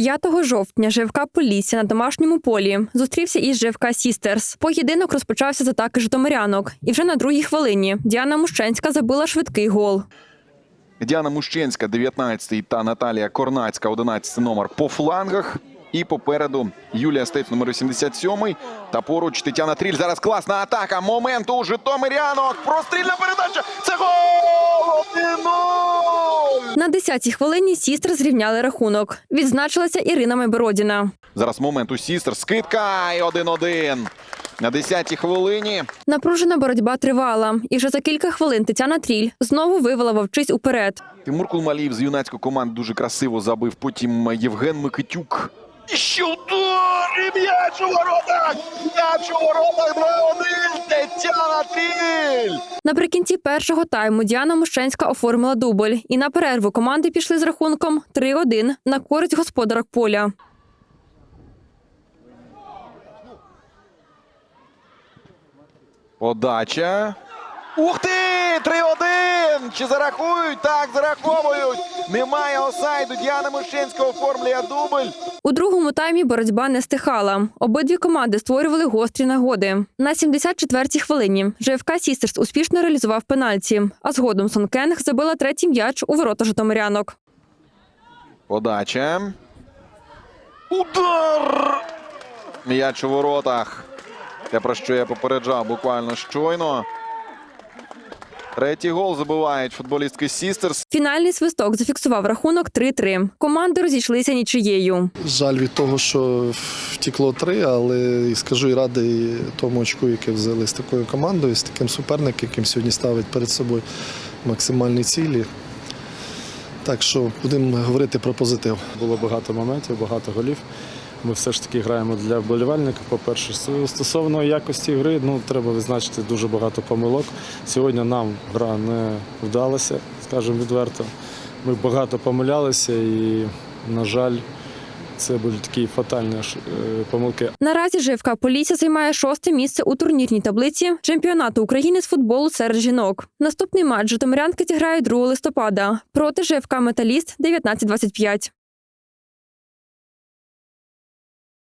5 жовтня ЖФК Полісся на домашньому полі зустрівся із ЖФК Сістерс. Поєдинок розпочався з атаки житомирянок, і вже на другій хвилині Діана Мущенська забила швидкий гол. Діана Мущенська, 19 та Наталія Корнацька, 11 номер по флангах. І попереду Юлія Стець, номер 87 Та поруч Тетяна Тріль. Зараз класна атака. Момент у Житомирянок. Прострільна передача. Це гол! 1-0! На 10-й хвилині Сістер зрівняли рахунок. Відзначилася Ірина Майбородіна. Зараз момент у Сістер. Скидка і 1-1. На 10-й хвилині Напружена боротьба тривала, і вже за кілька хвилин Тетяна Тріль знову вивела вовчиць уперед. Тимур Кулмаліїв з юнацької команди дуже красиво забив. Потім Євген Микитюк. І ще удар! І м'яч у воротах! М'яч у воротах 2-1! Тетяна Тріль! Наприкінці першого тайму Діана Мощенська оформила дубль, і на перерву команди пішли з рахунком 3-1 на користь господарок поля. Подача. Ух ти! 3-1! Чи зарахують? Так, зараховують! Немає осайду. Діана Мущенська оформлює дубль. У другому таймі боротьба не стихала. Обидві команди створювали гострі нагоди. На 74-й хвилині ЖФК Сістерс успішно реалізував пенальті, а згодом Сон Кенг забила третій м'яч у ворота житомирянок. Подача. Удар! М'яч у воротах. Те, про що я попереджав буквально щойно. Третій гол забивають футболістки Сістерс. Фінальний свисток зафіксував рахунок 3-3. Команди розійшлися нічиєю. Жаль від того, що втікло три, але і скажу і радий тому очку, яке взяли з такою командою, з таким суперником, яким сьогодні ставить перед собою максимальні цілі. Так що будемо говорити про позитив. Було багато моментів, багато голів. Ми все ж таки граємо для вболівальника. По-перше, стосовно якості гри, ну треба визначити дуже багато помилок. Сьогодні нам гра не вдалася, скажімо відверто. Ми багато помилялися і, на жаль, це були такі фатальні е, помилки. Наразі ЖФК Полісся займає шосте місце у турнірній таблиці чемпіонату України з футболу серед жінок. Наступний матч житомирянки зіграють 2 листопада проти ЖФК Металіст 19-25.